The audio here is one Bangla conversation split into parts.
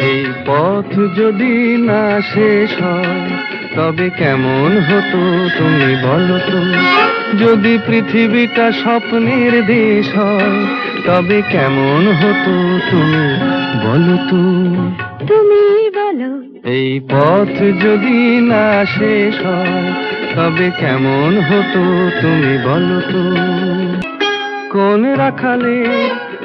এই পথ যদি না শেষ হয় তবে কেমন হতো তুমি বলো তো? যদি পৃথিবীটা স্বপ্নের দেশ হয় তবে কেমন হতো তুমি বলো তো? তুমি বলো। এই পথ যদি না শেষ হয় তবে কেমন হতো তুমি বলো তো? কোন রাখালে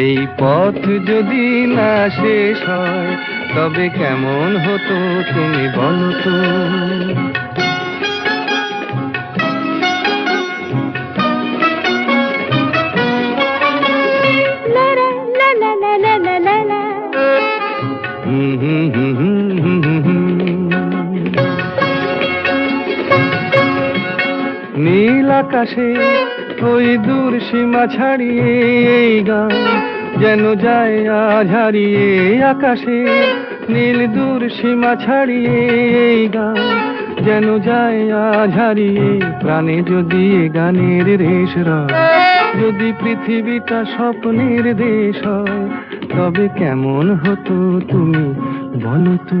এই পথ যদি না শেষ হয় তবে কেমন হতো তুমি বলতো নীল আকাশে ওই দূর সীমা ছাড়িয়ে এই গান যেন যায় আজ আকাশে। নীল দূর সীমা ছাড়িয়ে এই গান যেন যায় আজ প্রাণে যদি গানের রেশ রয়, যদি পৃথিবীটা স্বপ্নের দেশ হয়, তবে কেমন হতো তুমি বলো তো